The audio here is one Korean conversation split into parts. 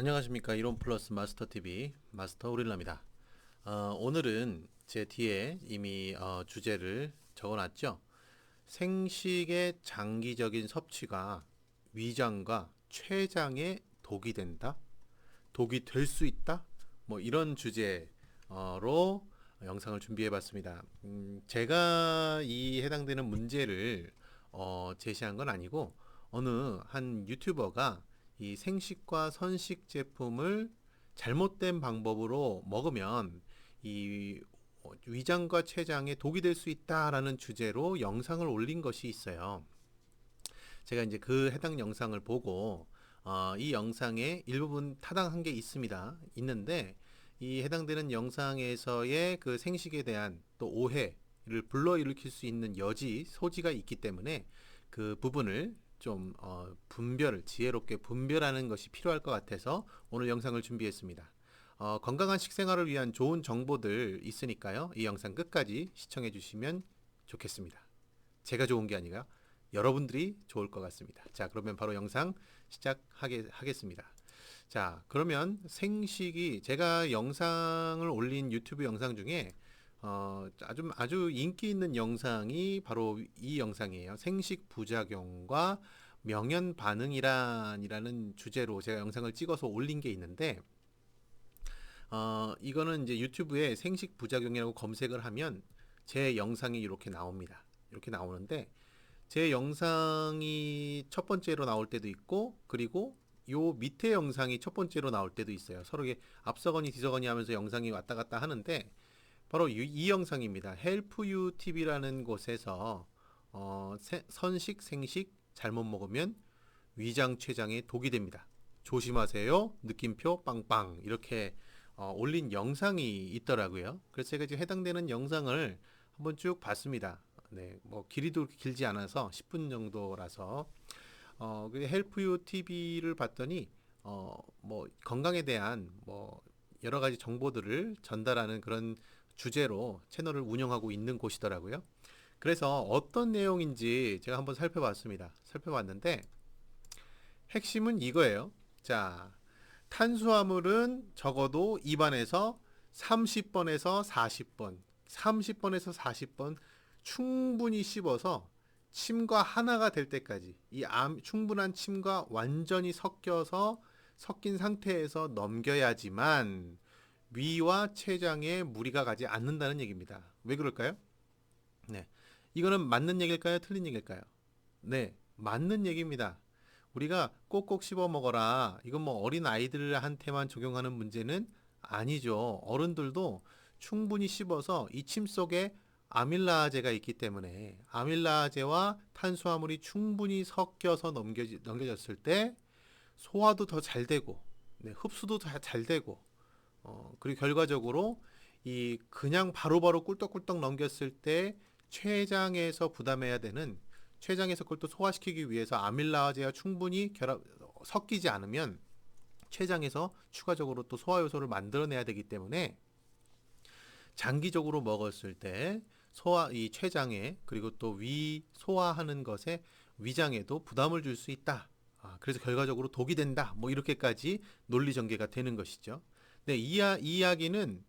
안녕하십니까 이론 플러스 마스터 TV 마스터 오릴라입니다. 어, 오늘은 제 뒤에 이미 어, 주제를 적어놨죠. 생식의 장기적인 섭취가 위장과 췌장에 독이 된다, 독이 될 수 있다, 뭐 이런 주제로 영상을 준비해봤습니다. 음, 제가 이 해당되는 문제를 어, 제시한 건 아니고 어느 한 유튜버가 이 생식과 선식 제품을 잘못된 방법으로 먹으면 이 위장과 췌장에 독이 될 수 있다라는 주제로 영상을 올린 것이 있어요. 제가 이제 그 해당 영상을 보고 어, 이 영상에 일부분 타당한 게 있습니다. 있는데 이 해당되는 영상에서의 그 생식에 대한 또 오해를 불러일으킬 수 있는 여지 소지가 있기 때문에 그 부분을 좀 어, 분별을 지혜롭게 분별하는 것이 필요할 것 같아서 오늘 영상을 준비했습니다. 어, 건강한 식생활을 위한 좋은 정보들 있으니까요. 이 영상 끝까지 시청해 주시면 좋겠습니다. 제가 좋은 게 아니라 여러분들이 좋을 것 같습니다. 자, 그러면 바로 영상 시작하게 하겠습니다. 자, 그러면 생식이 제가 영상을 올린 유튜브 영상 중에 어, 아주 아주 인기 있는 영상이 바로 이 영상이에요. 생식 부작용과 명현 반응이란이라는 주제로 제가 영상을 찍어서 올린 게 있는데 어, 이거는 이제 유튜브에 생식 부작용이라고 검색을 하면 제 영상이 이렇게 나옵니다. 이렇게 나오는데 제 영상이 첫 번째로 나올 때도 있고 그리고 요 밑에 영상이 첫 번째로 나올 때도 있어요. 서로 게 앞서거니 뒤서거니 하면서 영상이 왔다 갔다 하는데 바로 이, 이 영상입니다. You TV라는 곳에서 어, 세, 선식 생식 잘못 먹으면 위장 췌장에 독이 됩니다. 조심하세요. 느낌표 빵빵 이렇게 어, 올린 영상이 있더라고요. 그래서 제가 지금 해당되는 영상을 한번 쭉 봤습니다. 네, 뭐 길이도 길지 않아서 10분 정도라서 어, 그 헬프 유 TV를 봤더니 어, 뭐 건강에 대한 뭐 여러 가지 정보들을 전달하는 그런 주제로 채널을 운영하고 있는 곳이더라고요. 그래서 어떤 내용인지 제가 한번 살펴봤습니다. 살펴봤는데 핵심은 이거예요. 자, 탄수화물은 적어도 입안에서 30번에서 40번, 30번에서 40번 충분히 씹어서 침과 하나가 될 때까지 이 암, 충분한 침과 완전히 섞여서 섞인 상태에서 넘겨야지만 위와 췌장에 무리가 가지 않는다는 얘기입니다. 왜 그럴까요? 네. 이거는 맞는 얘기일까요? 틀린 얘기일까요? 네. 맞는 얘기입니다. 우리가 꼭꼭 씹어 먹어라. 이건 뭐 어린 아이들한테만 적용하는 문제는 아니죠. 어른들도 충분히 씹어서 이 침 속에 아밀라아제가 있기 때문에 아밀라아제와 탄수화물이 충분히 섞여서 넘겨지, 넘겨졌을 때 소화도 더 잘 되고 네, 흡수도 더 잘 되고 어, 그리고 결과적으로 이 그냥 바로바로 꿀떡꿀떡 넘겼을 때 췌장에서 부담해야 되는 췌장에서 그걸 또 소화시키기 위해서 아밀라아제와 충분히 결합 섞이지 않으면 췌장에서 추가적으로 또 소화 요소를 만들어내야 되기 때문에 장기적으로 먹었을 때 소화 이 췌장에 그리고 또 위 소화하는 것에 위장에도 부담을 줄 수 있다. 아, 그래서 결과적으로 독이 된다. 뭐 이렇게까지 논리 전개가 되는 것이죠. 네, 이, 이 이야기는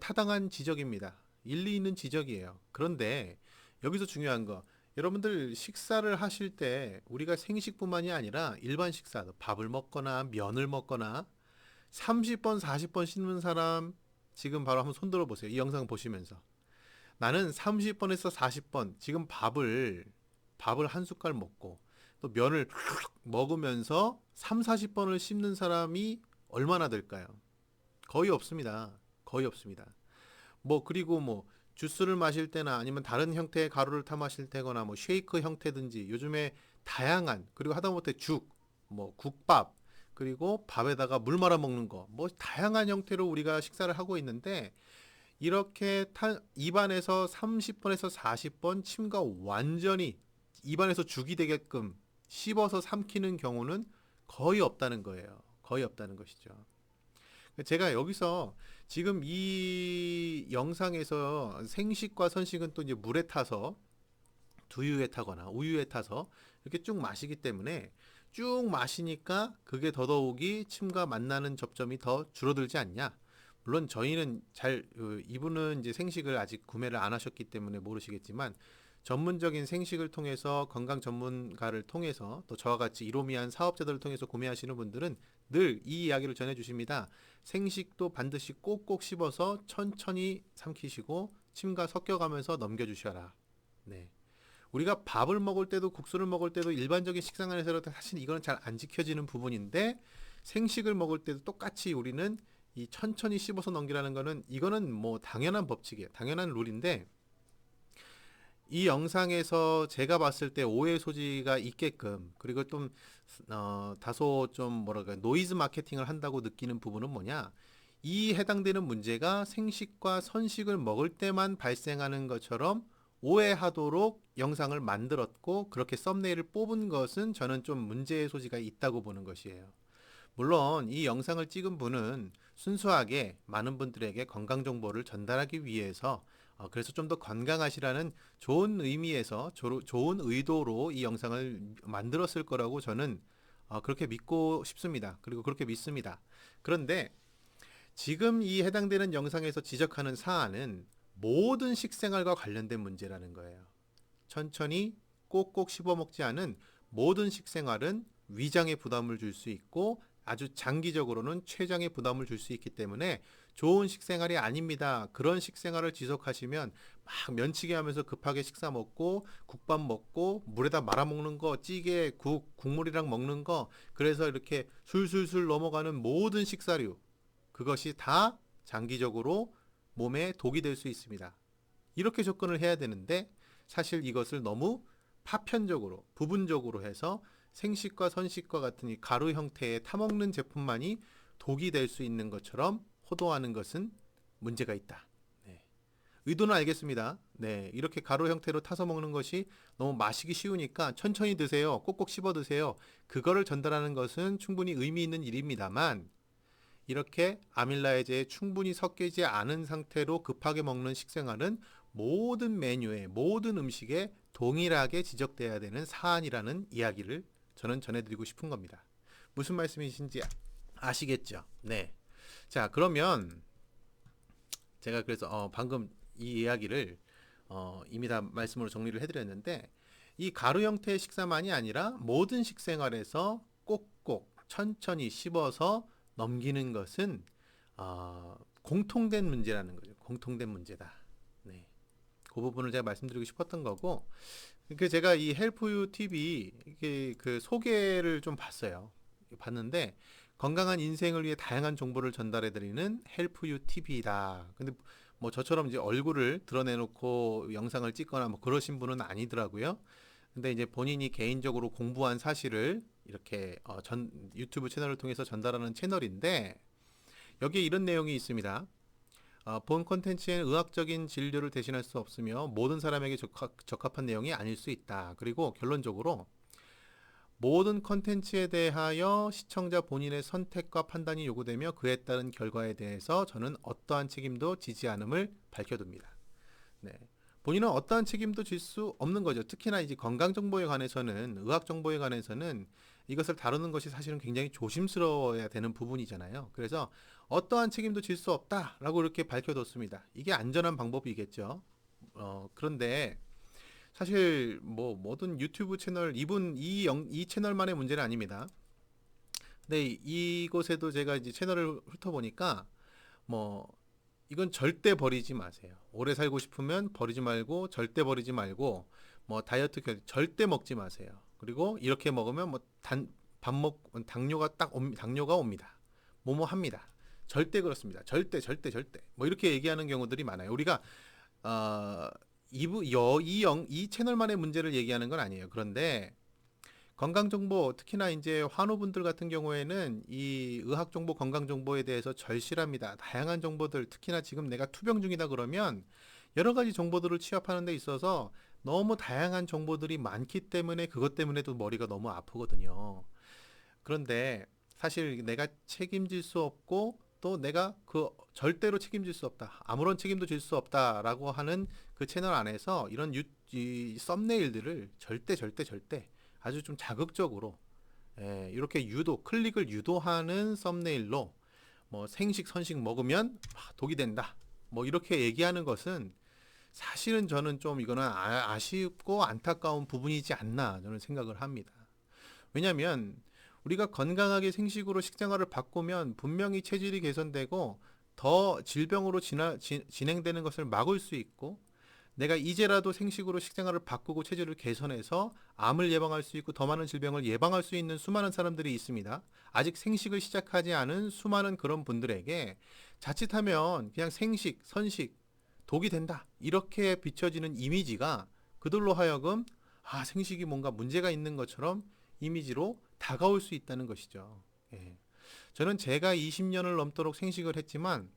타당한 지적입니다. 일리 있는 지적이에요. 그런데 여기서 중요한 거, 여러분들 식사를 하실 때 우리가 생식뿐만이 아니라 일반 식사, 밥을 먹거나 면을 먹거나 30번, 40번 씹는 사람 지금 바로 한번 손들어 보세요. 이 영상 보시면서. 나는 30번에서 40번 지금 밥을 밥을 한 숟갈 먹고 또 면을 먹으면서 3, 40번을 씹는 사람이 얼마나 될까요? 거의 없습니다. 거의 없습니다. 뭐 그리고 뭐 주스를 마실 때나 아니면 다른 형태의 가루를 타 마실 때거나 뭐 쉐이크 형태든지 요즘에 다양한 그리고 하다못해 죽, 뭐 국밥 그리고 밥에다가 물 말아 먹는 거 뭐 다양한 형태로 우리가 식사를 하고 있는데 이렇게 탄, 입안에서 30번에서 40번 침과 완전히 입안에서 죽이 되게끔 씹어서 삼키는 경우는 거의 없다는 거예요. 거의 없다는 것이죠. 제가 여기서 지금 이 영상에서 생식과 선식은 또 이제 물에 타서 두유에 타거나 우유에 타서 이렇게 쭉 마시기 때문에 쭉 마시니까 그게 더더욱이 침과 만나는 접점이 더 줄어들지 않냐? 물론 저희는 잘 어, 이분은 이제 생식을 아직 구매를 안 하셨기 때문에 모르시겠지만 전문적인 생식을 통해서 건강 전문가를 통해서 또 저와 같이 이로미한 사업자들을 통해서 구매하시는 분들은 늘 이 이야기를 전해 주십니다. 생식도 반드시 꼭꼭 씹어서 천천히 삼키시고 침과 섞여가면서 넘겨주셔라. 네. 우리가 밥을 먹을 때도 국수를 먹을 때도 일반적인 식생활에서 사실 이거는 잘 안 지켜지는 부분인데 생식을 먹을 때도 똑같이 우리는 이 천천히 씹어서 넘기라는 거는 이거는 뭐 당연한 법칙이에요. 당연한 룰인데 이 영상에서 제가 봤을 때 오해 소지가 있게끔 그리고 좀 어, 다소 좀 뭐랄까 노이즈 마케팅을 한다고 느끼는 부분은 뭐냐? 이 해당되는 문제가 생식과 선식을 먹을 때만 발생하는 것처럼 오해하도록 영상을 만들었고 그렇게 썸네일을 뽑은 것은 저는 좀 문제의 소지가 있다고 보는 것이에요. 물론 이 영상을 찍은 분은 순수하게 많은 분들에게 건강 정보를 전달하기 위해서 어, 그래서 좀 더 건강하시라는 좋은 의미에서 조, 좋은 의도로 이 영상을 만들었을 거라고 저는 어, 그렇게 믿고 싶습니다. 그리고 그렇게 믿습니다. 그런데 지금 이 해당되는 영상에서 지적하는 사안은 모든 식생활과 관련된 문제라는 거예요. 천천히 꼭꼭 씹어 먹지 않은 모든 식생활은 위장에 부담을 줄 수 있고 아주 장기적으로는 췌장에 부담을 줄 수 있기 때문에 좋은 식생활이 아닙니다. 그런 식생활을 지속하시면 막 면치기 하면서 급하게 식사 먹고 국밥 먹고 물에다 말아 먹는 거, 찌개, 국, 국물이랑 먹는 거, 그래서 이렇게 술술술 넘어가는 모든 식사류 그것이 다 장기적으로 몸에 독이 될 수 있습니다. 이렇게 접근을 해야 되는데 사실 이것을 너무 파편적으로 부분적으로 해서 생식과 선식과 같은 이 가루 형태의 타먹는 제품만이 독이 될 수 있는 것처럼 호도하는 것은 문제가 있다. 네. 의도는 알겠습니다. 네, 이렇게 가루 형태로 타서 먹는 것이 너무 마시기 쉬우니까 천천히 드세요. 꼭꼭 씹어 드세요. 그거를 전달하는 것은 충분히 의미 있는 일입니다만 이렇게 아밀라이제에 충분히 섞이지 않은 상태로 급하게 먹는 식생활은 모든 메뉴에 모든 음식에 동일하게 지적돼야 되는 사안이라는 이야기를 저는 전해드리고 싶은 겁니다. 무슨 말씀이신지 아시겠죠? 네. 자, 그러면 제가 그래서 어, 방금 이 이야기를 어, 이미 다 말씀으로 정리를 해드렸는데 이 가루 형태의 식사만이 아니라 모든 식생활에서 꼭꼭 천천히 씹어서 넘기는 것은 어, 공통된 문제라는 거죠. 공통된 문제다. 네. 그 부분을 제가 말씀드리고 싶었던 거고 그 제가 이 헬프유 TV 그 소개를 좀 봤어요. 봤는데 건강한 인생을 위해 다양한 정보를 전달해 드리는 헬프유 TV다. 근데 뭐 저처럼 이제 얼굴을 드러내 놓고 영상을 찍거나 뭐 그러신 분은 아니더라고요. 근데 이제 본인이 개인적으로 공부한 사실을 이렇게 어, 전 유튜브 채널을 통해서 전달하는 채널인데 여기에 이런 내용이 있습니다. 어, 본 콘텐츠에는 의학적인 진료를 대신할 수 없으며 모든 사람에게 적합, 적합한 내용이 아닐 수 있다. 그리고 결론적으로 모든 콘텐츠에 대하여 시청자 본인의 선택과 판단이 요구되며 그에 따른 결과에 대해서 저는 어떠한 책임도 지지 않음을 밝혀둡니다. 네. 본인은 어떠한 책임도 질 수 없는 거죠. 특히나 이제 건강 정보에 관해서는 의학 정보에 관해서는 이것을 다루는 것이 사실은 굉장히 조심스러워야 되는 부분이잖아요. 그래서 어떠한 책임도 질 수 없다라고 이렇게 밝혀뒀습니다. 이게 안전한 방법이겠죠. 어, 그런데 사실 뭐 모든 유튜브 채널 이분 이, 영, 이 채널만의 문제는 아닙니다. 근데 이곳에도 제가 이제 채널을 훑어보니까 뭐 이건 절대 버리지 마세요. 오래 살고 싶으면 버리지 말고 절대 버리지 말고 뭐 다이어트 절대 먹지 마세요. 그리고 이렇게 먹으면 뭐 단 밥 먹 당뇨가 딱 옵, 당뇨가 옵니다. 뭐뭐 합니다. 절대 그렇습니다. 절대 절대 절대 뭐 이렇게 얘기하는 경우들이 많아요. 우리가 어, 이부 여이영 이 채널만의 문제를 얘기하는 건 아니에요. 그런데 건강 정보 특히나 이제 환우분들 같은 경우에는 이 의학 정보, 건강 정보에 대해서 절실합니다. 다양한 정보들 특히나 지금 내가 투병 중이다 그러면 여러 가지 정보들을 취합하는 데 있어서 너무 다양한 정보들이 많기 때문에 그것 때문에도 머리가 너무 아프거든요. 그런데 사실 내가 책임질 수 없고 또 내가 그 절대로 책임질 수 없다. 아무런 책임도 질 수 없다라고 하는 그 채널 안에서 이런 유, 이 썸네일들을 절대 절대 절대 아주 좀 자극적으로 예, 이렇게 유도 클릭을 유도하는 썸네일로 뭐 생식 선식 먹으면 아, 독이 된다. 뭐 이렇게 얘기하는 것은 사실은 저는 좀 이거는 아, 아쉽고 안타까운 부분이지 않나 저는 생각을 합니다. 왜냐하면 우리가 건강하게 생식으로 식생활을 바꾸면 분명히 체질이 개선되고 더 질병으로 진화, 진, 진행되는 것을 막을 수 있고 내가 이제라도 생식으로 식생활을 바꾸고 체질을 개선해서 암을 예방할 수 있고 더 많은 질병을 예방할 수 있는 수많은 사람들이 있습니다. 아직 생식을 시작하지 않은 수많은 그런 분들에게 자칫하면 그냥 생식, 선식, 독이 된다. 이렇게 비춰지는 이미지가 그들로 하여금 아, 생식이 뭔가 문제가 있는 것처럼 이미지로 다가올 수 있다는 것이죠. 예. 저는 제가 20년을 넘도록 생식을 했지만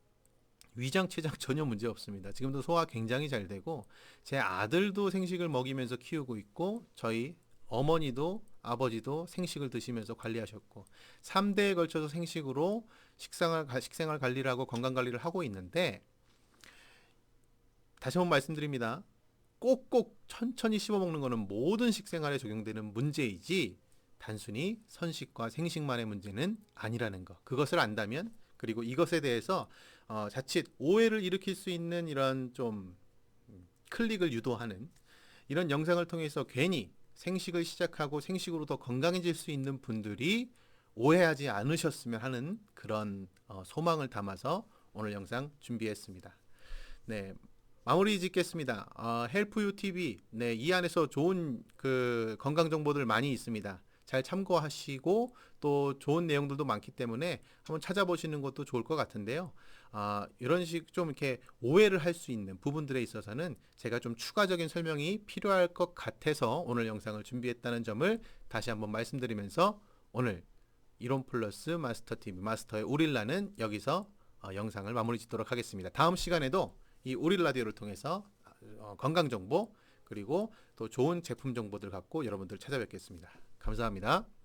위장 췌장 전혀 문제 없습니다. 지금도 소화 굉장히 잘 되고 제 아들도 생식을 먹이면서 키우고 있고 저희 어머니도 아버지도 생식을 드시면서 관리하셨고 3대에 걸쳐서 생식으로 식생활 식생활 관리를 하고 건강 관리를 하고 있는데 다시 한번 말씀드립니다. 꼭꼭 천천히 씹어 먹는 것은 모든 식생활에 적용되는 문제이지 단순히 선식과 생식만의 문제는 아니라는 것. 그것을 안다면 그리고 이것에 대해서 어, 자칫 오해를 일으킬 수 있는 이런 좀 음, 클릭을 유도하는 이런 영상을 통해서 괜히 생식을 시작하고 생식으로 더 건강해질 수 있는 분들이 오해하지 않으셨으면 하는 그런 어, 소망을 담아서 오늘 영상 준비했습니다. 네. 마무리 짓겠습니다. 어, 헬프유 TV. 네, 이 안에서 좋은 그 건강 정보들 많이 있습니다. 잘 참고하시고 또 좋은 내용들도 많기 때문에 한번 찾아보시는 것도 좋을 것 같은데요. 아, 이런 식 좀 이렇게 오해를 할 수 있는 부분들에 있어서는 제가 좀 추가적인 설명이 필요할 것 같아서 오늘 영상을 준비했다는 점을 다시 한번 말씀드리면서 오늘 이론 플러스 마스터 TV 마스터의 우릴라는 여기서 어, 영상을 마무리 짓도록 하겠습니다. 다음 시간에도 이 우릴 라디오를 통해서 어, 건강 정보 그리고 또 좋은 제품 정보들 갖고 여러분들 찾아뵙겠습니다. 감사합니다.